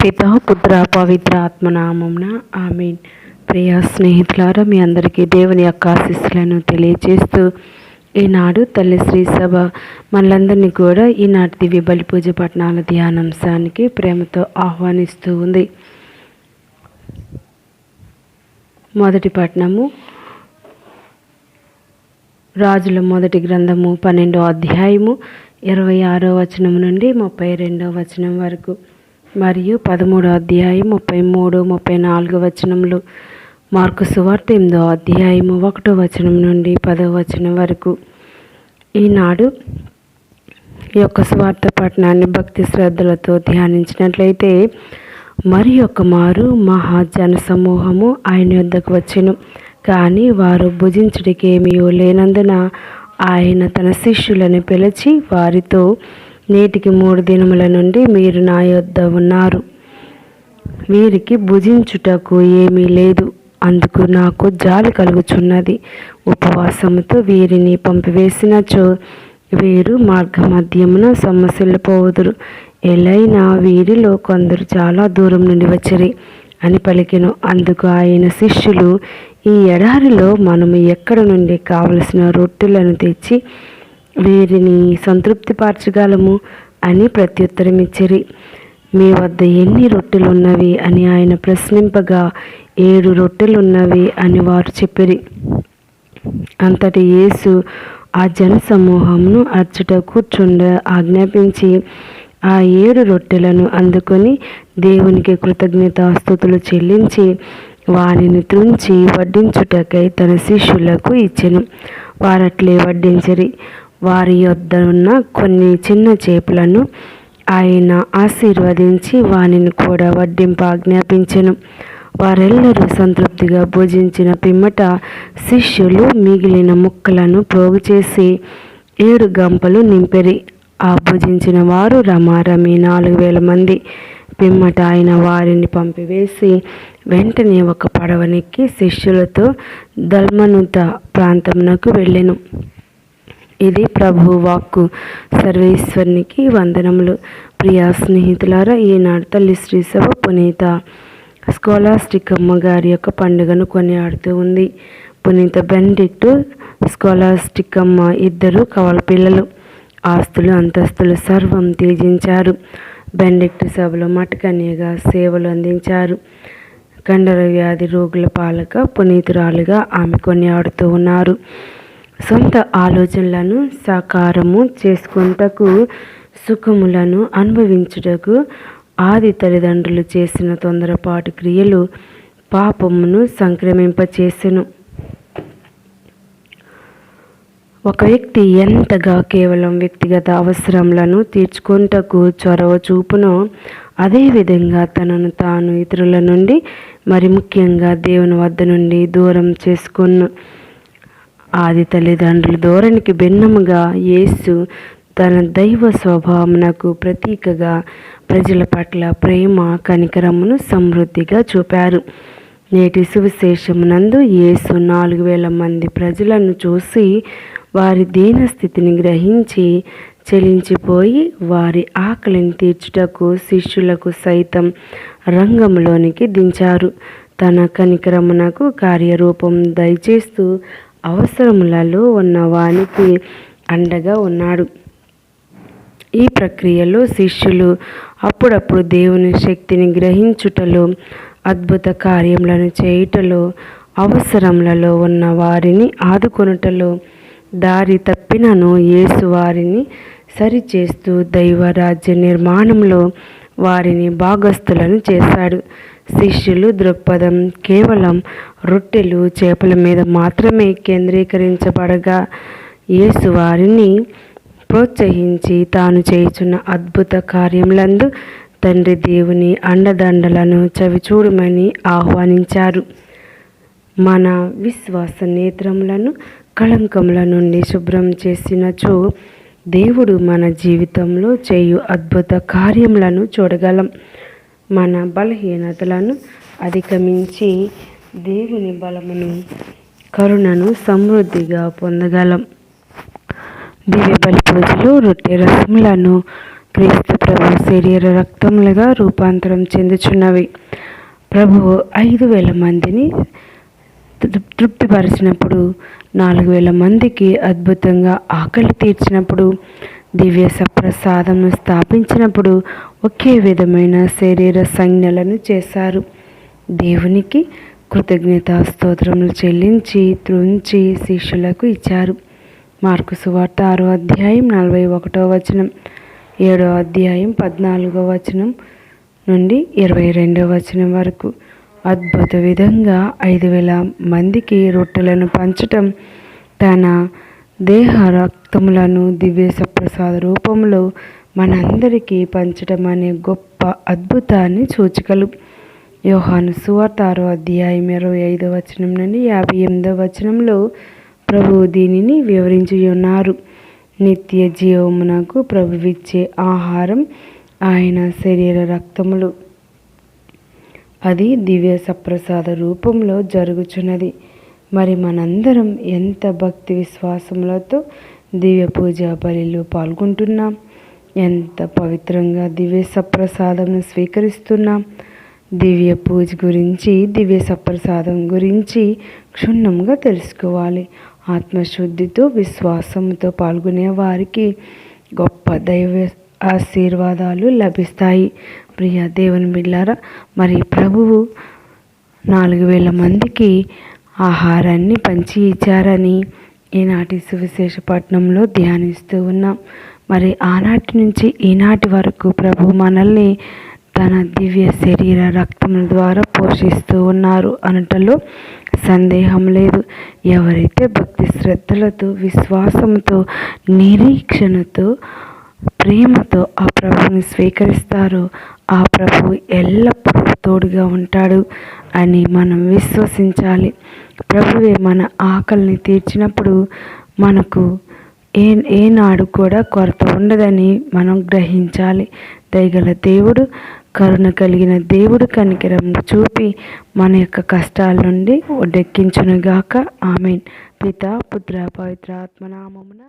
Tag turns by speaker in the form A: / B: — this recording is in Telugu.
A: పిత పుత్ర పవిత్ర ఆత్మనామంన ఆమె ప్రియ స్నేహితులారా మీ అందరికీ దేవుని యొక్క ఆశీస్సులను తెలియజేస్తూ ఈనాడు తల్లి శ్రీ సభ మనలందరినీ కూడా ఈనాటి దివ్య బలి పూజ పట్టణాల ధ్యానాంశానికి ప్రేమతో ఆహ్వానిస్తూ ఉంది. మొదటి పట్టణము రాజుల మొదటి గ్రంథము పన్నెండో అధ్యాయము ఇరవై ఆరో వచనం నుండి ముప్పై రెండో వచనం వరకు. మరియు పదమూడో అధ్యాయం ముప్పై మూడు ముప్పై నాలుగు వచనములు. మార్కు సువార్త ఎనిమిదో అధ్యాయము ఒకటో వచనం నుండి పదో వచనం వరకు. ఈనాడు ఈ యొక్క స్వార్థ పట్టణాన్ని భక్తి శ్రద్ధలతో ధ్యానించినట్లయితే మరి ఒక మారు మహాజన సమూహము ఆయన యొద్దకు వచ్చెను. కానీ వారు భుజించుడికి ఏమీ లేనందున ఆయన తన శిష్యులను పిలిచి వారితో నేటికి మూడు దినముల నుండి మీరు నా యొద్ద ఉన్నారు. వీరికి భుజించుటకు ఏమీ లేదు. అందుకు నాకు జాలి కలుగుచున్నది. ఉపవాసముతో వీరిని పంపివేసినచో వీరు మార్గ మధ్యమున సమస్యలు పోవుదురు ఎలైనా వీరిలో కొందరు చాలా దూరం నుండి వచ్చిరి అని పలికెను. అందుకు ఆయన శిష్యులు ఈ ఎడారిలో మనము ఎక్కడ నుండి కావలసిన రొట్టెలను తెచ్చి వీరిని సంతృప్తిపరచగలము అని ప్రత్యుత్తరం ఇచ్చిరి మీ వద్ద ఎన్ని రొట్టెలున్నవి అని ఆయన ప్రశ్నింపగా ఏడు రొట్టెలున్నవి అని వారు చెప్పిరి. అంతటి యేసు ఆ జన సమూహంను అర్చుట కూర్చుండ ఆజ్ఞాపించి ఆ ఏడు రొట్టెలను అందుకొని దేవునికి కృతజ్ఞతాస్థుతులు చెల్లించి వారిని త్రుంచి వడ్డించుటకై తన శిష్యులకు ఇచ్చెను. వారట్లే వడ్డించరి. వారి యొద్ద ఉన్న కొన్ని చిన్న చేపలను ఆయన ఆశీర్వదించి వానిని కూడా వడ్డింప ఆజ్ఞాపించెను వారెల్లరూ సంతృప్తిగా భోజించిన పిమ్మట శిష్యులు మిగిలిన ముక్కలను పోగు చేసి ఏడు గంపలు నింపెరి. ఆ భుజించిన వారు రమారమి నాలుగు వేల మంది. పిమ్మట ఆయన వారిని పంపివేసి వెంటనే ఒక పడవనెక్కి శిష్యులతో దల్మనుత ప్రాంతమునకు వెళ్ళెను. ఇది ప్రభు వాక్కు. సర్వేశ్వరునికి వందనములు. ప్రియా స్నేహితులారా ఈనాడు తల్లి శ్రీ సభ పునీత స్కాలాస్టికమ్మ గారి యొక్క పండుగను కొనియాడుతూ ఉంది. పునీత బెండిక్టు స్కాలాస్టిక్కమ్మ ఇద్దరు కవల పిల్లలు. ఆస్తులు అంతస్తులు సర్వం త్యజించారు. బెండిక్ట్ సభలో మటకన్యగా సేవలు అందించారు. కండర వ్యాధి రోగుల పాలక పునీతురాలుగా ఆమె కొనియాడుతూ ఉన్నారు. సొంత ఆలోచనలను సాకారము చేసుకుంటకు సుఖములను అనుభవించుటకు ఆది తల్లిదండ్రులు చేసిన తొందరపాటు క్రియలు పాపమును సంక్రమింపచేసెను. ఒక వ్యక్తి ఎంతగా కేవలం వ్యక్తిగత అవసరములను తీర్చుకుంటకు చొరవ చూపునో అదేవిధంగా తనను తాను ఇతరుల నుండి మరి ముఖ్యంగా దేవుని వద్ద నుండి దూరం చేసుకున్న ఆది తల్లిదండ్రుల ధోరణికి భిన్నముగా యేసు తన దైవ స్వభావమునకు ప్రతీకగా ప్రజల పట్ల ప్రేమ కనికరమును సమృద్ధిగా చూపారు. నేటి సువిశేషమునందు యేసు నాలుగు వేల మంది ప్రజలను చూసి వారి దీనస్థితిని గ్రహించి చెలించిపోయి వారి ఆకలిని తీర్చుటకు శిష్యులకు సైతం రంగంలోనికి దించారు. తన కనికరమునకు కార్యరూపం దయచేస్తూ అవసరములలో ఉన్నవానికి అండగా ఉన్నాడు. ఈ ప్రక్రియలో శిష్యులు అప్పుడప్పుడు దేవుని శక్తిని గ్రహించుటలో అద్భుత కార్యములను చేయుటలో అవసరములలో ఉన్న వారిని ఆదుకొనుటలో దారి తప్పినను యేసు వారిని సరిచేస్తూ దైవరాజ్య నిర్మాణంలో వారిని భాగస్థులను చేశాడు. శిష్యులు దృక్పథం కేవలం రొట్టెలు చేపల మీద మాత్రమే కేంద్రీకరించబడగా యేసు వారిని ప్రోత్సహించి తాను చేయుచున్న అద్భుత కార్యములందు తండ్రి దేవుని అండదండలను చవిచూడమని ఆహ్వానించారు. మన విశ్వాస నేత్రములను కళంకముల నుండి శుభ్రం చేసినచో దేవుడు మన జీవితంలో చేయు అద్భుత కార్యములను చూడగలం. మన బలహీనతలను అధిగమించి దేవుని బలమును కరుణను సమృద్ధిగా పొందగలం. దివ్య బలి పూజలు రొట్టె రసములను క్రీస్తు ప్రభు శరీర రక్తములుగా రూపాంతరం చెందుచున్నవి. ప్రభువు ఐదు వేల మందిని తృప్తిపరిచినప్పుడు నాలుగు వేల మందికి అద్భుతంగా ఆకలి తీర్చినప్పుడు దివ్య సప్రసాదమును స్థాపించినప్పుడు ఒకే విధమైన శరీర సంజ్ఞలను చేశారు. దేవునికి కృతజ్ఞతాస్తోత్రములు చెల్లించి త్రుంచి శిష్యులకు ఇచ్చారు. మార్కు సువార్త ఆరో అధ్యాయం నలభై ఒకటో వచనం ఏడో అధ్యాయం పద్నాలుగో వచనం నుండి ఇరవై రెండో వచనం వరకు. అద్భుత విధంగా ఐదు వేల మందికి రొట్టెలను పంచటం తన దేహ రక్తములను దివ్య సప్రసాద రూపంలో మనందరికీ పంచటం అనే గొప్ప అద్భుతాన్ని సూచికలు. యోహాను సువార్త ఆరో అధ్యాయం ఇరవై ఐదో వచనం నుండి యాభై ఎనిమిదో వచనంలో ప్రభువు దీనిని వివరించి ఉన్నారు. నిత్య జీవమునకు ప్రభువిచ్చే ఆహారం ఆయన శరీర రక్తములు. అది దివ్య సప్రసాద రూపంలో జరుగుచున్నది. మరి మనందరం ఎంత భక్తి విశ్వాసములతో దివ్య పూజ బలిలో పాల్గొంటున్నాం? ఎంత పవిత్రంగా దివ్య సప్రసాదంను స్వీకరిస్తున్నాం? దివ్య పూజ గురించి దివ్య సప్రసాదం గురించి క్షుణ్ణంగా తెలుసుకోవాలి. ఆత్మశుద్ధితో విశ్వాసంతో పాల్గొనే వారికి గొప్ప దైవ ఆశీర్వాదాలు లభిస్తాయి. ప్రియ దేవుని బిడ్లారా మరి ప్రభువు నాలుగు వేల మందికి ఆహారాన్ని పంచి ఇచ్చారని ఈనాటి సువిశేషపట్నంలో ధ్యానిస్తూ ఉన్నాం. మరి ఆనాటి నుంచి ఈనాటి వరకు ప్రభు మనల్ని తన దివ్య శరీర రక్తముల ద్వారా పోషిస్తూ ఉన్నారు అనటలో సందేహం లేదు. ఎవరైతే భక్తి శ్రద్ధలతో విశ్వాసంతో నిరీక్షణతో ప్రేమతో ఆ ప్రభుని స్వీకరిస్తారో ఆ ప్రభు ఎల్లప్పుడూ తోడుగా ఉంటాడు అని మనం విశ్వసించాలి. ప్రభువే మన ఆకలిని తీర్చినప్పుడు మనకు ఏ ఏనాడు కూడా కొరత ఉండదని మనం గ్రహించాలి. దయగల దేవుడు కరుణ కలిగిన దేవుడు కనికరం చూపి మన యొక్క కష్టాల నుండి ఒడ్డెక్కించునుగాక ఆమెన్. పిత పుత్ర పవిత్ర ఆత్మనామమున